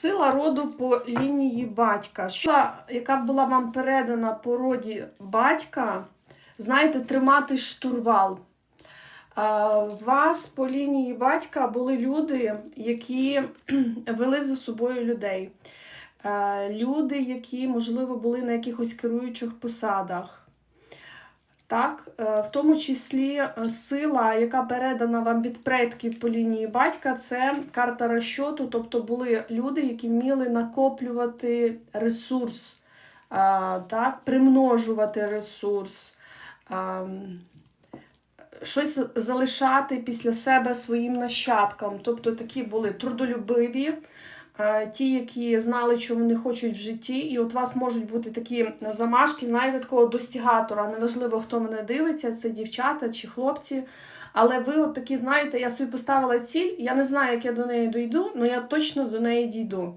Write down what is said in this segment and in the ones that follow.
Сила роду по лінії батька. Сила, яка була вам передана по роді батька, знаєте, тримати штурвал. У вас по лінії батька були люди, які вели за собою людей. Люди, які, можливо, були на якихось керуючих посадах. Так, е, в тому числі е, сила, яка передана вам від предків по лінії батька, це карта розчоту, тобто були люди, які вміли накоплювати ресурс, е, так, примножувати ресурс, щось залишати після себе своїм нащадкам. Тобто такі були трудолюбиві, ті, які знали, що вони хочуть в житті, і от у вас можуть бути такі замашки, знаєте, такого достігатора. Неважливо, хто мене дивиться, це дівчата чи хлопці. Але ви от такі, знаєте, я собі поставила ціль, я не знаю, як я до неї дійду, але я точно до неї дійду.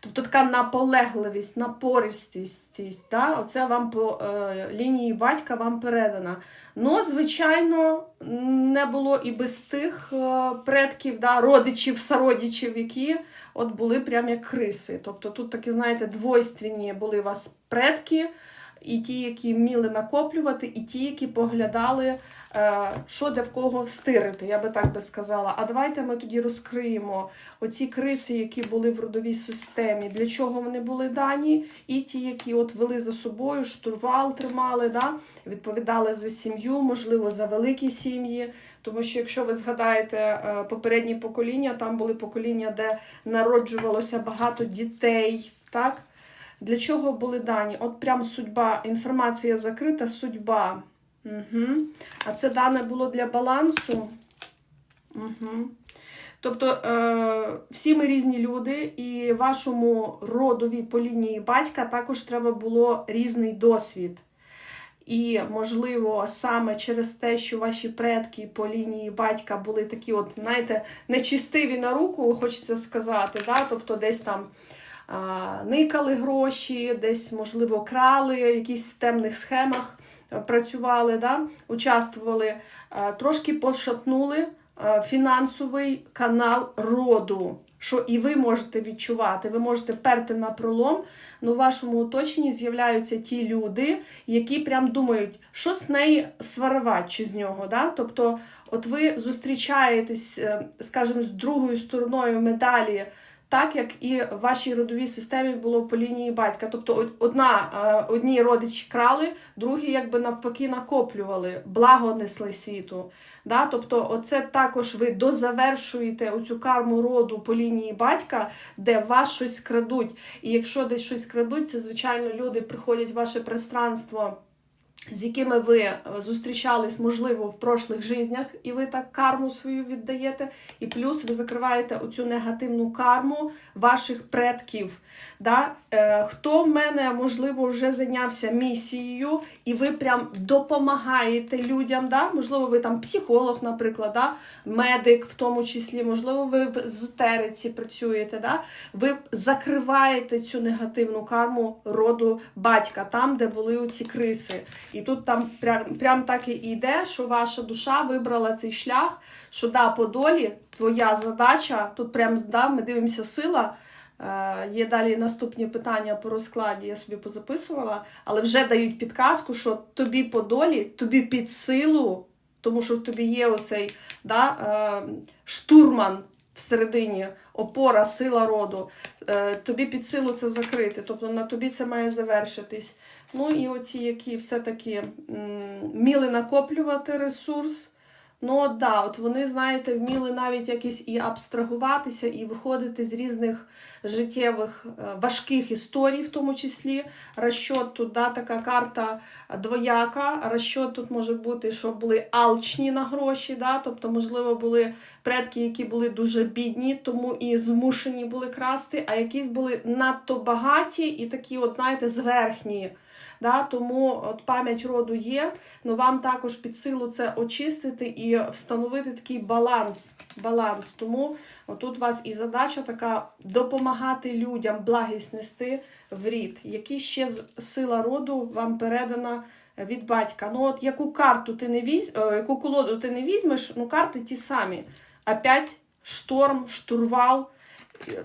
Тобто така наполегливість, напористість, да? оце вам по е, лінії батька вам передана. Ну, звичайно, не було і без тих е, предків, да, родичів, сородичів, які от були прям як криси. Тобто тут такі, знаєте, двойственні були у вас предки, і ті, які вміли накоплювати, і ті, які поглядали, е, що де в кого стирити, я би так би сказала. А давайте ми тоді розкриємо оці криси, які були в родовій системі, для чого вони були дані, і ті, які от вели за собою, штурвал тримали, да? відповідали за сім'ю, можливо, за великі сім'ї. Тому що, якщо ви згадаєте е, попередні покоління, там були покоління, де народжувалося багато дітей. так? Для чого були дані? От прям судьба, інформація закрита, судьба. Угу. А це дане було для балансу. Угу. Тобто е, всі ми різні люди, і вашому родові по лінії батька також треба було різний досвід. І, можливо, саме через те, що ваші предки по лінії батька були такі, от, знаєте, нечистиві на руку, хочеться сказати, да? тобто десь там никали гроші, десь, можливо, крали, якісь темних схемах е, працювали, да? участвували, трошки пошатнули а, фінансовий канал роду. Що і ви можете відчувати, ви можете перти на пролом, але в вашому оточенні з'являються ті люди, які прям думають, що з неї сварувати чи з нього. Да? Тобто, от ви зустрічаєтесь, е, скажімо, з другою стороною медалі, так як і в вашій родовій системі було по лінії батька. Тобто одна, е, одні родичі крали, другі якби навпаки накоплювали, благо несли світу. Да? Тобто, оце також ви дозавершуєте оцю карму роду по лінії батька, де вас щось крадуть. І якщо десь щось крадуть, це звичайно люди приходять в ваше пространство. З якими ви е, зустрічались, можливо, в прошлих жизнях, і ви так карму свою віддаєте, і плюс ви закриваєте оцю негативну карму ваших предків. Да? Е, хто в мене, можливо, вже зайнявся місією, і ви прям допомагаєте людям, да? можливо, ви там психолог, наприклад, да? медик в тому числі, можливо, ви в езотериці працюєте, да? ви закриваєте цю негативну карму роду батька, там, де були оці криси. І тут там прям, прям так і йде, що ваша душа вибрала цей шлях, що да, по долі твоя задача, тут прям да, ми дивимося сила. Е, Є далі наступні питання по розкладі, я собі позаписувала, але вже дають підказку, що тобі по долі, тобі під силу, тому що в тобі є оцей да, е, штурман всередині, опора, сила роду. Е, Тобі під силу це закрити, тобто на тобі це має завершитись. Ну і оці, які все-таки м, вміли накоплювати ресурс. Ну, от, да, от вони, знаєте, вміли навіть якось і абстрагуватися, і виходити з різних життєвих е, важких історій, в тому числі. Розчот тут да, така карта двояка. Розчот тут може бути, що були алчні на гроші, да, тобто, можливо, були предки, які були дуже бідні, тому і змушені були красти, а якісь були надто багаті і такі, от, знаєте, зверхні. Да, тому от пам'ять роду є, але вам також під силу це очистити і встановити такий баланс. баланс. Тому тут у вас і задача така допомагати людям благість нести в рід. Які ще сила роду вам передана від батька? Ну, от яку карту ти не візь, яку колоду ти не візьмеш, ну карти ті самі. Опять шторм, штурвал.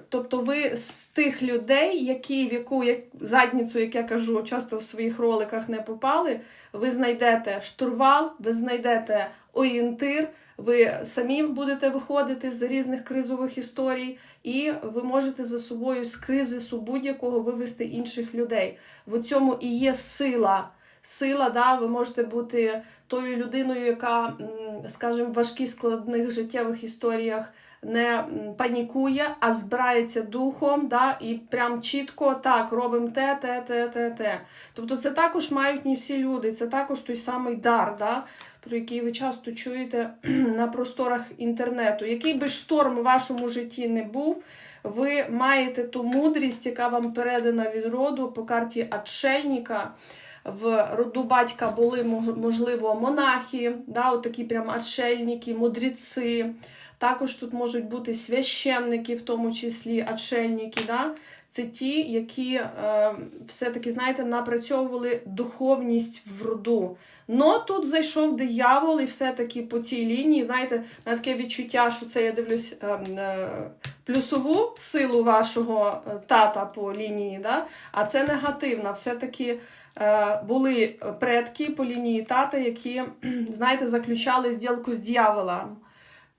Тобто ви з тих людей, які в яку як, задницю, як я кажу, часто в своїх роликах не попали, ви знайдете штурвал, ви знайдете орієнтир, ви самі будете виходити з різних кризових історій, і ви можете за собою з кризису будь-якого вивести інших людей. В цьому і є сила. Сила, да, ви можете бути тою людиною, яка, скажімо, в важких складних життєвих історіях не панікує, а збирається духом, да, і прям чітко так робимо те, те, те, те, те. Тобто це також мають не всі люди, це також той самий дар, да, про який ви часто чуєте на просторах інтернету. Який би шторм у вашому житті не був, ви маєте ту мудрість, яка вам передана від роду по карті отшельника. В роду батька були можливо монахи, да, от такі прям отшельники, мудреці. Також тут можуть бути священники, в тому числі отшельники. Да? Це ті, які е, все-таки, знаєте, напрацьовували духовність в роду. Но тут зайшов диявол, і все-таки по цій лінії, знаєте, на таке відчуття, що це я дивлюсь е, е, плюсову силу вашого е, тата по лінії, да? а це негативна. Все-таки е, були предки по лінії тата, які, знаєте, заключали зділку з дьяволом.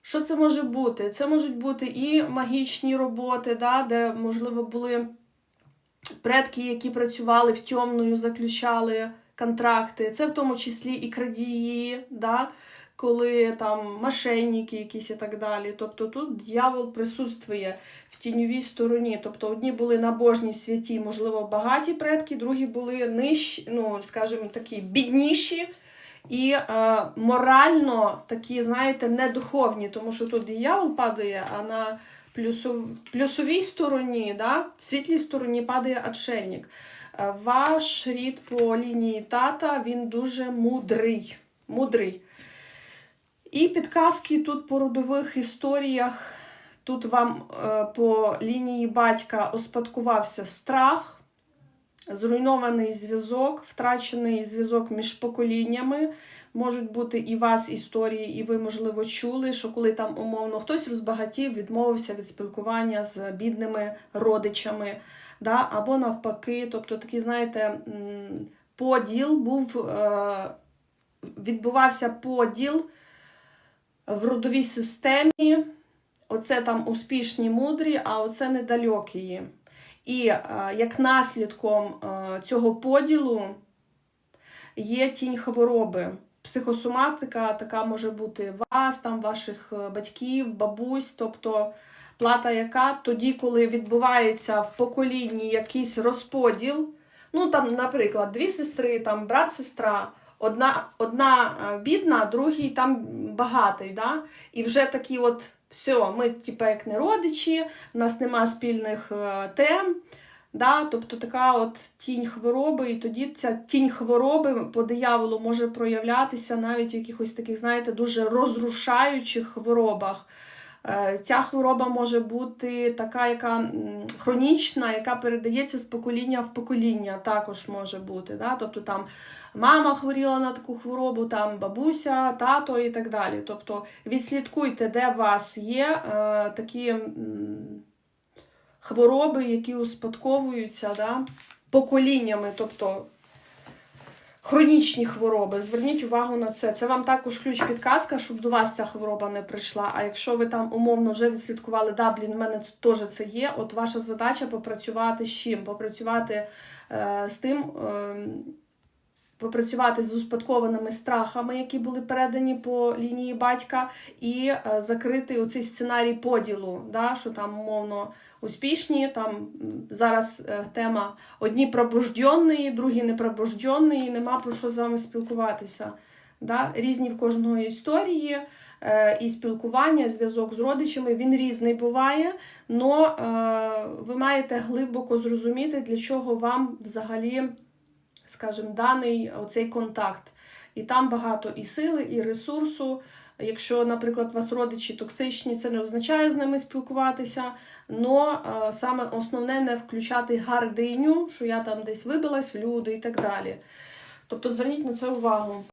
Що це може бути? Це можуть бути і магічні роботи, да, де, можливо, були предки, які працювали в темною, заключали контракти. Це в тому числі і крадії, да, коли там мошенники якісь і так далі. Тобто тут дьявол присутствує в тіньовій стороні. Тобто одні були набожні, святі, можливо, багаті предки, другі були нижчі, ну, скажімо, такі бідніші. І е, морально такі, знаєте, недуховні, тому що тут диявол падає, а на плюсов... плюсовій стороні, да, світлій стороні падає отшельник. Е, Ваш рід по лінії тата, він дуже мудрий. мудрий. І підказки тут по родових історіях. Тут вам е, по лінії батька успадкувався страх, зруйнований зв'язок, втрачений зв'язок між поколіннями. Можуть бути і вас історії, і ви, можливо, чули, що коли там умовно хтось розбагатів, відмовився від спілкування з бідними родичами, да? або навпаки, тобто такий, знаєте, поділ був, е, відбувався поділ в родовій системі. Оце там успішні, мудрі, а оце недалекі. І е, як наслідком е, цього поділу є тінь хвороби. Психосоматика така може бути вас, там, ваших е, батьків, бабусь, тобто плата яка тоді, коли відбувається в поколінні якийсь розподіл. Ну, там, наприклад, дві сестри, там брат, сестра, одна, одна бідна, другий там багатий. Да? І вже такі от все, ми, типа, як не родичі, у нас нема спільних е, тем. Да? Тобто така от тінь хвороби, і тоді ця тінь хвороби по дияволу може проявлятися навіть в якихось таких, знаєте, дуже розрушаючих хворобах. Е, Ця хвороба може бути така, яка хронічна, яка передається з покоління в покоління, також може бути. Да? Тобто там мама хворіла на таку хворобу, там бабуся, тато і так далі. Тобто відслідкуйте, де у вас є е, такі м, хвороби, які успадковуються да? поколіннями. тобто Хронічні хвороби, зверніть увагу на це. Це вам також ключ-підказка, щоб до вас ця хвороба не прийшла. А якщо ви там умовно вже відслідкували, да, блін, в мене теж це є. От ваша задача попрацювати з чим? Попрацювати е, з тим, е, попрацювати з успадкованими страхами, які були передані по лінії батька, і е, закрити оцей сценарій поділу, да, що там умовно успішні. Там зараз е, тема одні пробужденні, другі непробужденні, і нема про що з вами спілкуватися. Да? Різні в кожного історії. е, І спілкування, зв'язок з родичами, він різний буває, але ви маєте глибоко зрозуміти, для чого вам взагалі, скажімо, даний оцей контакт. І там багато і сили, і ресурсу. Якщо, наприклад, у вас родичі токсичні, це не означає з ними спілкуватися. Но е, саме основне не включати гардиню, що я там десь вибилась в люди і так далі. Тобто зверніть на це увагу.